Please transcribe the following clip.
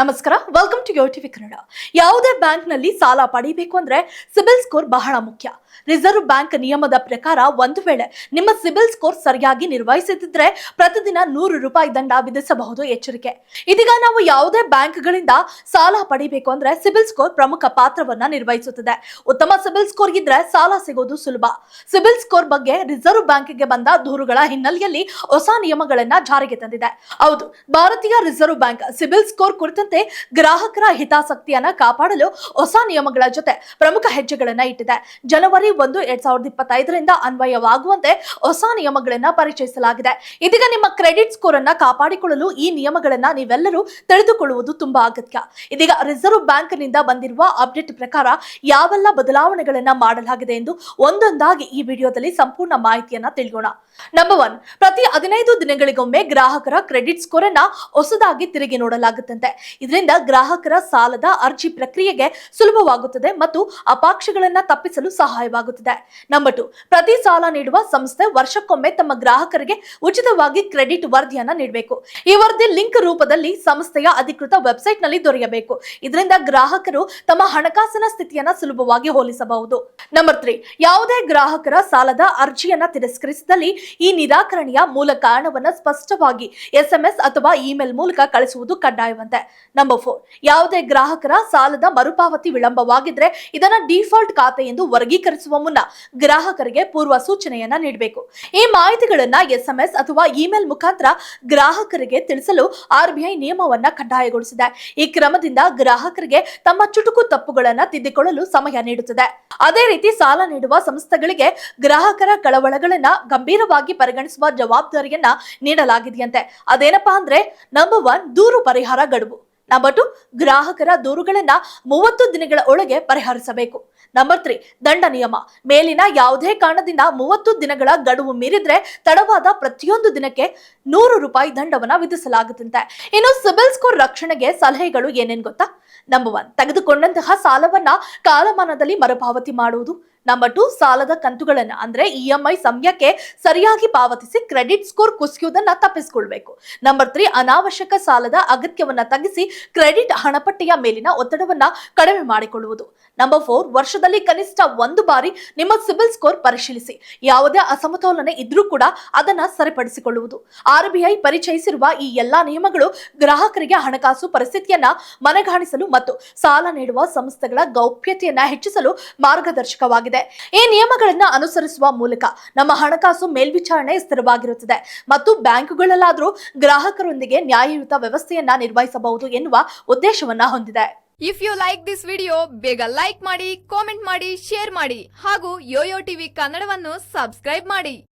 ನಮಸ್ಕಾರ welcome to Yo TV Kannada ಯಾವುದೇ ಬ್ಯಾಂಕ್ನಲ್ಲಿ ಸಾಲ ಪಡಿಬೇಕು ಅಂದ್ರೆ ಸಿಬಿಲ್ ಸ್ಕೋರ್ ಬಹಳ ಮುಖ್ಯ. ರಿಸರ್ವ್ ಬ್ಯಾಂಕ್ ನಿಯಮದ ಪ್ರಕಾರ ಒಂದು ವೇಳೆ ನಿಮ್ಮ ಸಿಬಿಲ್ ಸ್ಕೋರ್ ಸರಿಯಾಗಿ ನಿರ್ವಹಿಸದಿದ್ರೆ ಪ್ರತಿದಿನ ನೂರು ರೂಪಾಯಿ ದಂಡ ವಿಧಿಸಬಹುದು ಎಚ್ಚರಿಕೆ. ಇದೀಗ ನಾವು ಯಾವುದೇ ಬ್ಯಾಂಕ್ಗಳಿಂದ ಸಾಲ ಪಡಿಬೇಕು ಅಂದ್ರೆ ಸಿಬಿಲ್ ಸ್ಕೋರ್ ಪ್ರಮುಖ ಪಾತ್ರವನ್ನ ನಿರ್ವಹಿಸುತ್ತದೆ. ಉತ್ತಮ ಸಿಬಿಲ್ ಸ್ಕೋರ್ ಇದ್ರೆ ಸಾಲ ಸಿಗೋದು ಸುಲಭ. ಸಿಬಿಲ್ ಸ್ಕೋರ್ ಬಗ್ಗೆ ರಿಸರ್ವ್ ಬ್ಯಾಂಕ್ಗೆ ಬಂದ ದೂರುಗಳ ಹಿನ್ನೆಲೆಯಲ್ಲಿ ಹೊಸ ನಿಯಮಗಳನ್ನ ಜಾರಿಗೆ ತಂದಿದೆ. ಹೌದು, ಭಾರತೀಯ ರಿಸರ್ವ್ ಬ್ಯಾಂಕ್ ಸಿಬಿಲ್ ಸ್ಕೋರ್ ಕುರಿತಂತೆ ಗ್ರಾಹಕರ ಹಿತಾಸಕ್ತಿಯನ್ನ ಕಾಪಾಡಲು ಹೊಸ ನಿಯಮಗಳ ಜೊತೆ ಪ್ರಮುಖ ಹೆಜ್ಜೆಗಳನ್ನ ಇಟ್ಟಿದೆ. ಜನವರಿ ಒಂದು, ಎರಡ್ ಸಾವಿರದ ಇಪ್ಪತ್ತೈದರಿಂದ ಅನ್ವಯವಾಗುವಂತೆ ಹೊಸ ನಿಯಮಗಳನ್ನ ಪರಿಚಯಿಸಲಾಗಿದೆ. ಇದೀಗ ನಿಮ್ಮ ಕ್ರೆಡಿಟ್ ಸ್ಕೋರ್ ಅನ್ನ ಕಾಪಾಡಿಕೊಳ್ಳಲು ಈ ನಿಯಮಗಳನ್ನ ನೀವೆಲ್ಲರೂ ತಿಳಿದುಕೊಳ್ಳುವುದು ತುಂಬಾ ಅಗತ್ಯ. ಇದೀಗ ರಿಸರ್ವ್ ಬ್ಯಾಂಕ್ನಿಂದ ಬಂದಿರುವ ಅಪ್ಡೇಟ್ ಪ್ರಕಾರ ಯಾವೆಲ್ಲ ಬದಲಾವಣೆಗಳನ್ನ ಮಾಡಲಾಗಿದೆ ಎಂದು ಒಂದೊಂದಾಗಿ ಈ ವಿಡಿಯೋದಲ್ಲಿ ಸಂಪೂರ್ಣ ಮಾಹಿತಿಯನ್ನ ತಿಳಿಯೋಣ ನಂಬರ್ ಒನ್ ಪ್ರತಿ ಹದಿನೈದು ದಿನಗಳಿಗೊಮ್ಮೆ ಗ್ರಾಹಕರ ಕ್ರೆಡಿಟ್ ಸ್ಕೋರ್ ಅನ್ನ ಹೊಸದಾಗಿ ತಿರುಗಿ ನೋಡಲಾಗುತ್ತಂತೆ. ಇದರಿಂದ ಗ್ರಾಹಕರ ಸಾಲದ ಅರ್ಜಿ ಪ್ರಕ್ರಿಯೆಗೆ ಸುಲಭವಾಗುತ್ತದೆ ಮತ್ತು ಅಪಾಕ್ಷಗಳನ್ನ ತಪ್ಪಿಸಲು ಸಹಾಯವಾಗುತ್ತದೆ. ನಂಬರ್ ಟು ಪ್ರತಿ ಸಾಲ ನೀಡುವ ಸಂಸ್ಥೆ ವರ್ಷಕ್ಕೊಮ್ಮೆ ತಮ್ಮ ಗ್ರಾಹಕರಿಗೆ ಉಚಿತವಾಗಿ ಕ್ರೆಡಿಟ್ ವರದಿಯನ್ನ ನೀಡಬೇಕು. ಈ ವರದಿ ಲಿಂಕ್ ರೂಪದಲ್ಲಿ ಸಂಸ್ಥೆಯ ಅಧಿಕೃತ ವೆಬ್ಸೈಟ್ನಲ್ಲಿ ದೊರೆಯಬೇಕು. ಇದರಿಂದ ಗ್ರಾಹಕರು ತಮ್ಮ ಹಣಕಾಸಿನ ಸ್ಥಿತಿಯನ್ನ ಸುಲಭವಾಗಿ ಹೋಲಿಸಬಹುದು. ನಂಬರ್ ತ್ರೀ, ಯಾವುದೇ ಗ್ರಾಹಕರ ಸಾಲದ ಅರ್ಜಿಯನ್ನ ತಿರಸ್ಕರಿಸಿದಲ್ಲಿ ಈ ನಿರಾಕರಣೆಯ ಮೂಲ ಕಾರಣವನ್ನ ಸ್ಪಷ್ಟವಾಗಿ ಎಸ್ಎಂಎಸ್ ಅಥವಾ ಇಮೇಲ್ ಮೂಲಕ ಕಳಿಸುವುದು ಕಡ್ಡಾಯವಂತೆ. ನಂಬರ್ ಫೋರ್ ಯಾವುದೇ ಗ್ರಾಹಕರ ಸಾಲದ ಮರುಪಾವತಿ ವಿಳಂಬವಾಗಿದ್ರೆ ಇದನ್ನ ಡಿಫಾಲ್ಟ್ ಖಾತೆ ಎಂದು ವರ್ಗೀಕರಿಸುವ ಮುನ್ನ ಗ್ರಾಹಕರಿಗೆ ಪೂರ್ವ ಸೂಚನೆಯನ್ನ ನೀಡಬೇಕು. ಈ ಮಾಹಿತಿಗಳನ್ನ ಎಸ್ಎಂಎಸ್ ಅಥವಾ ಇಮೇಲ್ ಮುಖಾಂತರ ಗ್ರಾಹಕರಿಗೆ ತಿಳಿಸಲು ಆರ್ಬಿಐ ನಿಯಮವನ್ನ ಕಡ್ಡಾಯಗೊಳಿಸಿದೆ. ಈ ಕ್ರಮದಿಂದ ಗ್ರಾಹಕರಿಗೆ ತಮ್ಮ ಚುಟುಕು ತಪ್ಪುಗಳನ್ನ ತಿದ್ದಿಕೊಳ್ಳಲು ಸಮಯ ನೀಡುತ್ತದೆ. ಅದೇ ರೀತಿ ಸಾಲ ನೀಡುವ ಸಂಸ್ಥೆಗಳಿಗೆ ಗ್ರಾಹಕರ ಕಳವಳಗಳನ್ನ ಗಂಭೀರವಾಗಿ ಪರಿಗಣಿಸುವ ಜವಾಬ್ದಾರಿಯನ್ನ ನೀಡಲಾಗಿದೆಯಂತೆ. ಅದೇನಪ್ಪಾ ಅಂದ್ರೆ ನಂಬರ್ ಒನ್ ದೂರು ಪರಿಹಾರ ಗಡುವು. ನಂಬರ್ ಟು ಗ್ರಾಹಕರ ದೂರುಗಳನ್ನ ಮೂವತ್ತು ದಿನಗಳ ಒಳಗೆ ಪರಿಹರಿಸಬೇಕು. ನಂಬರ್ ತ್ರೀ ದಂಡ ನಿಯಮ. ಮೇಲಿನ ಯಾವುದೇ ಕಾರಣದಿಂದ ಮೂವತ್ತು ದಿನಗಳ ಗಡುವು ಮೀರಿದ್ರೆ ತಡವಾದ ಪ್ರತಿಯೊಂದು ದಿನಕ್ಕೆ ನೂರು ರೂಪಾಯಿ ದಂಡವನ್ನ ವಿಧಿಸಲಾಗುತ್ತಂತೆ. ಇನ್ನು ಸಿಬಿಲ್ ಸ್ಕೋರ್ ರಕ್ಷಣೆಗೆ ಸಲಹೆಗಳು ಏನೇನ್ ಗೊತ್ತಾ? ನಂಬರ್ ಒನ್ ತೆಗೆದುಕೊಂಡಂತಹ ಸಾಲವನ್ನ ಕಾಲಮಾನದಲ್ಲಿ ಮರುಪಾವತಿ ಮಾಡುವುದು. ನಂಬರ್ ಟು ಸಾಲದ ಕಂತುಗಳನ್ನ ಅಂದ್ರೆ ಇ ಎಂ ಐ ಸಮಯಕ್ಕೆ ಸರಿಯಾಗಿ ಪಾವತಿಸಿ ಕ್ರೆಡಿಟ್ ಸ್ಕೋರ್ ಕುಸಿಯುವುದನ್ನ ತಪ್ಪಿಸಿಕೊಳ್ಬೇಕು. ನಂಬರ್ ತ್ರೀ ಅನಾವಶ್ಯಕ ಸಾಲದ ಅಗತ್ಯವನ್ನ ತಗ್ಗಿಸಿ ಕ್ರೆಡಿಟ್ ಹಣಪಟ್ಟಿಯ ಮೇಲಿನ ಒತ್ತಡವನ್ನ ಕಡಿಮೆ ಮಾಡಿಕೊಳ್ಳುವುದು. ನಂಬರ್ ಫೋರ್ ವರ್ಷದಲ್ಲಿ ಕನಿಷ್ಠ ಒಂದು ಬಾರಿ ನಿಮ್ಮ ಸಿಬಿಲ್ ಸ್ಕೋರ್ ಪರಿಶೀಲಿಸಿ. ಯಾವುದೇ ಅಸಮತೋಲನೆ ಇದ್ರೂ ಕೂಡ ಅದನ್ನ ಸರಿಪಡಿಸಿಕೊಳ್ಳುವುದು. ಆರ್ಬಿಐ ಪರಿಚಯಿಸಿರುವ ಈ ಎಲ್ಲಾ ನಿಯಮಗಳು ಗ್ರಾಹಕರಿಗೆ ಹಣಕಾಸು ಪರಿಸ್ಥಿತಿಯನ್ನ ಮನಗಾಣಿಸಲು ಮತ್ತು ಸಾಲ ನೀಡುವ ಸಂಸ್ಥೆಗಳ ಗೌಪ್ಯತೆಯನ್ನ ಹೆಚ್ಚಿಸಲು ಮಾರ್ಗದರ್ಶಕವಾಗಿದೆ. ಈ ನಿಯಮಗಳನ್ನ ಅನುಸರಿಸುವ ಮೂಲಕ ನಮ್ಮ ಹಣಕಾಸು ಮೇಲ್ವಿಚಾರಣೆ ಸ್ಥಿರವಾಗಿರುತ್ತದೆ. ಮತ್ತು ಬ್ಯಾಂಕುಗಳಲ್ಲಾದರೂ ಗ್ರಾಹಕರೊಂದಿಗೆ ನ್ಯಾಯಯುತ ವ್ಯವಸ್ಥೆಯನ್ನ ನಿರ್ವಹಿಸಬಹುದು ಎನ್ನುವ ಉದ್ದೇಶವನ್ನ ಹೊಂದಿದೆ. If you like this video ಬೇಗ ಲೈಕ್ ಮಾಡಿ ಕಾಮೆಂಟ್ ಮಾಡಿ ಶೇರ್ ಮಾಡಿ ಹಾಗೂ ಯೋಯೋ ಟಿವಿ ಕನ್ನಡವನ್ನು ಸಬ್ಸ್ಕ್ರೈಬ್ ಮಾಡಿ.